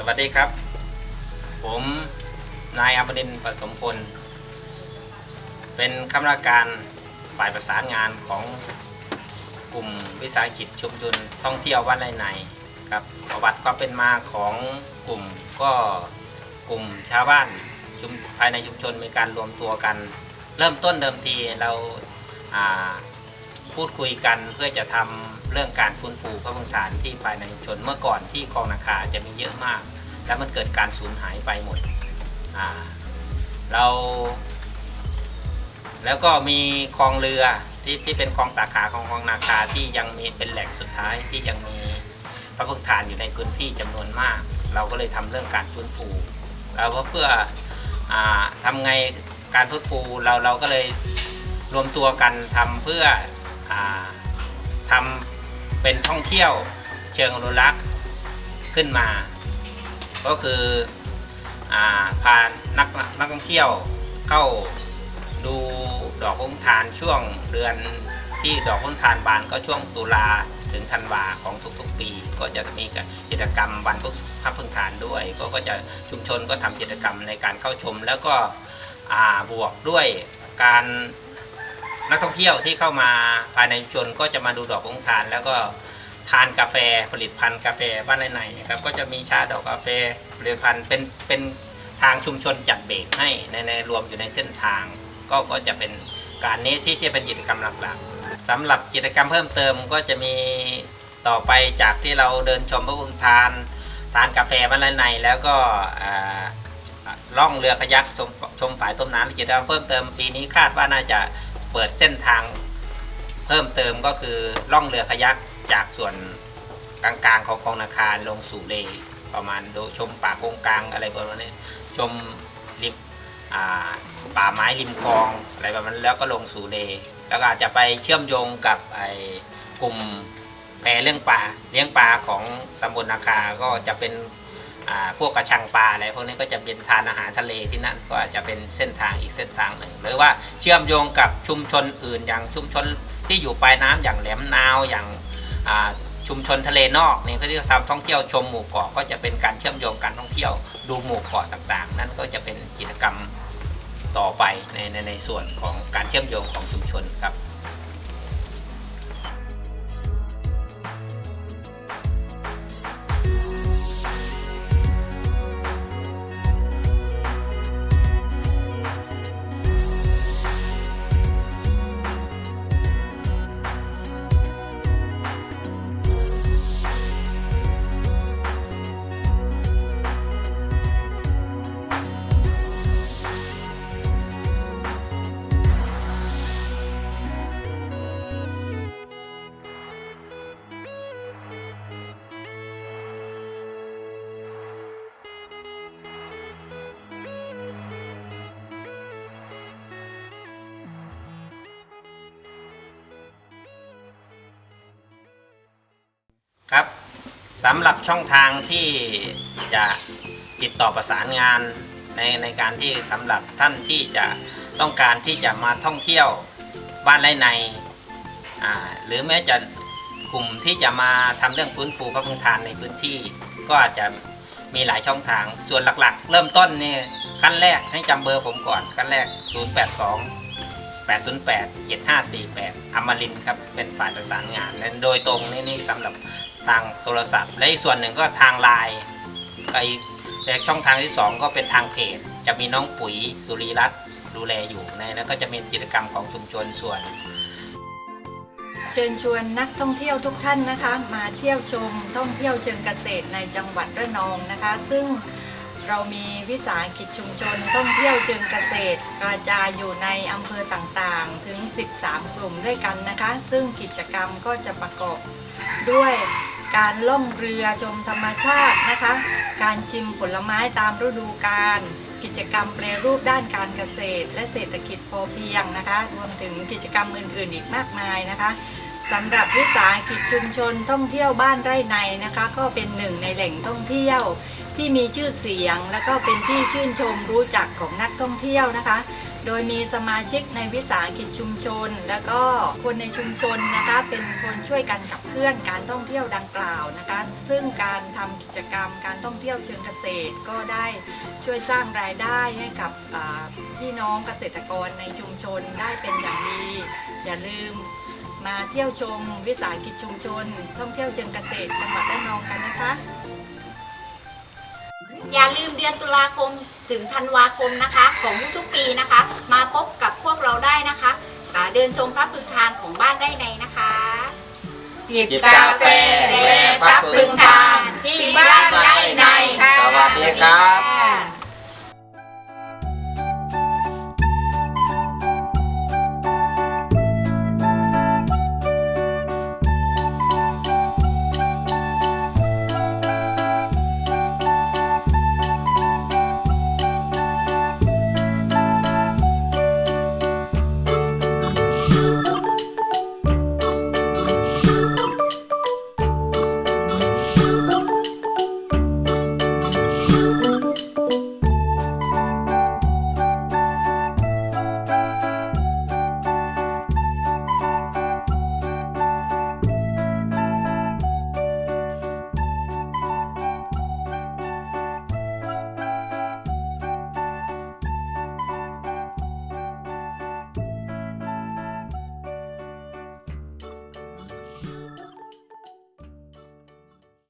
สวัสดีครับ ผมนายอมรินทร์ผสมพล เป็นคณะการฝ่ายประสานงานของกลุ่มวิสาหกิจชุมชนท่องเที่ยววัดไรในครับประวัติความเป็นมาของกลุ่มก็กลุ่มชาวบ้านชุมภายในชุมชนมีการรวมตัวกัน เริ่มต้นเดิมทีเราอ่า พูดคุยกันเพื่อจะทำเรื่องการฟื้นฟูพระพุทธฐานที่ภายในชุมชนเมื่อก่อนที่คลองนาคาจะมีเยอะมาก แล้วมันเกิดการสูญหายไปหมดเรา แล้วก็มีคลองเรือที่ที่เป็นคลองสาขาของคลองนาคาที่ยังมีเป็นแหล่งสุดท้ายที่ยังมีพระพุทธฐานอยู่ในพื้นที่จำนวนมาก เราก็เลยทำเรื่องการฟื้นฟูแล้วเพื่ออาทำไงการฟื้นฟูเราเราก็เลยรวมตัวกันทำเพื่อ ทำเป็นท่องเที่ยวเชิงอนุรักษ์ขึ้นมา ก็คืออาพานักนักท่องเที่ยวเข้าดูดอกพุทานช่วงเดือนที่ดอกพุทานบานก็ช่วงตุลาถึงธันวาของทุกๆ ปี ก็จะมีกิจกรรมวันพระพึ่งทานด้วย ก็ก็จะชุมชนก็ทำกิจกรรมในการเข้าชม แล้วก็บวกด้วยการ นักท่องเที่ยวที่เข้ามาภายในชุมชนก็จะมาดูดอกพุทาน แล้วก็ทานกาแฟผลิตภัณฑ์กาแฟบ้านในๆครับก็จะมีชาดอกกาแฟผลิตภัณฑ์เป็นเป็นทางชุมชนจัดเบรกให้ในในรวมอยู่ในเส้นทาง ก็ก็จะเป็นการนี้ที่ที่เป็นกิจกรรมหลักๆสำหรับกิจกรรมเพิ่มเติมก็จะมีต่อไปจากที่เราเดินชมพระพุทธทาน ทานกาแฟบ้านในแล้วก็ล่องเรือขยักชมชมฝายต้มน้ำกิจกรรมเพิ่มเติมปีนี้คาดว่าน่าจะ เปิดเส้นทางเพิ่มเติมก็คือล่องเรือขยักจากส่วนกลางๆของคลองนาคารลงสู่เลประมาณดูชมป่าโกงกลางอะไรประมาณนี้ชมริมป่าไม้ริมคลองอะไรแบบนั้นแล้วก็ลงสู่เล แล้วก็อาจจะไปเชื่อมโยงกับไอ้กลุ่มแพเรื่องปลาเลี้ยงปลาของตำบลนาคาก็จะเป็น พวกกระชังปลาอะไรพวกนี้ก็จะเป็นทานอาหารทะเลที่นั่นก็อาจจะเป็นเส้นทางอีกเส้นทางหนึ่ง หรือว่าเชื่อมโยงกับชุมชนอื่น อย่างชุมชนที่อยู่ปลายน้ำอย่างแหลมนาวอย่างชุมชนทะเลนอกเนี่ยเขาที่ทำท่องเที่ยวชมหมู่เกาะก็จะเป็นการเชื่อมโยงการท่องเที่ยวดูหมู่เกาะต่างๆ นั่นก็จะเป็นกิจกรรมต่อไปในในในส่วนของการเชื่อมโยงของชุมชนครับ ครับสำหรับช่องทางที่จะติดต่อประสานงานในในการที่สำหรับท่านที่จะต้องการที่จะมาท่องเที่ยวบ้านไร่ในหรือแม้จะกลุ่มที่จะมาทำเรื่องฟื้นฟูพระพุทธทานในพื้นที่ ก็อาจจะมีหลายช่องทาง ส่วนหลักๆ เริ่มต้นนี่ขั้นแรกให้จำเบอร์ผมก่อนขั้นแรก 082 808 7548อมรินครับเป็นฝ่ายประสานงานและโดยตรงนี่นี่สำหรับ ทางโทรศัพท์ และอีกส่วนหนึ่งก็ทางไลน์ก็อีกแต่ช่องทางที่ 2 ก็เป็นทางเพจจะมีน้องปุ๋ยสุริรัตน์ดูแลอยู่ในแล้วก็จะมีกิจกรรมของชุมชนส่วน เชิญชวนนักท่องเที่ยวทุกท่านนะคะ มาเที่ยวชมท่องเที่ยวเชิงเกษตรในจังหวัดระนองนะคะ ซึ่งเรามีวิสาหกิจชุมชนท่องเที่ยวเชิงเกษตร กระจายอยู่ในอำเภอต่างๆ ถึง 13 กลุ่มด้วยกันนะคะ ซึ่งกิจกรรมก็จะประกอบด้วย การล่องเรือชมธรรมชาตินะคะ การชิมผลไม้ตามฤดูกาลกิจกรรมแปรรูปด้านการเกษตร และเศรษฐกิจพอเพียงนะคะ รวมถึงกิจกรรมอื่นๆอีกมากมายนะคะสำหรับวิสาหกิจชุมชนท่องเที่ยวบ้านไร่ในนะคะ ก็เป็นหนึ่งในแหล่งท่องเที่ยวที่มีชื่อเสียง และก็เป็นที่ชื่นชมรู้จักของนักท่องเที่ยวนะคะ โดยมีสมาชิกในวิสาหกิจชุมชน แล้วก็คนในชุมชนนะคะ เป็นคนช่วยกันขับเคลื่อนการท่องเที่ยวดังกล่าวนะคะ ซึ่งการทำกิจกรรมการท่องเที่ยวเชิงเกษตร ก็ได้ช่วยสร้างรายได้ให้กับพี่น้องเกษตรกรในชุมชนได้เป็นอย่างดี อย่าลืมมาเที่ยวชมวิสาหกิจชุมชน ท่องเที่ยวเชิงเกษตรจังหวัดระนองกันนะคะ อย่าลืมเดือนตุลาคมถึงธันวาคมนะคะ ของทุกๆปีนะคะ มาพบกับพวกเราได้นะคะเดินชมพระพึงทานของบ้านไร่ในนะคะหยิบกาแฟเล่พระพึงทานที่บ้านไร่ในสวัสดีครับ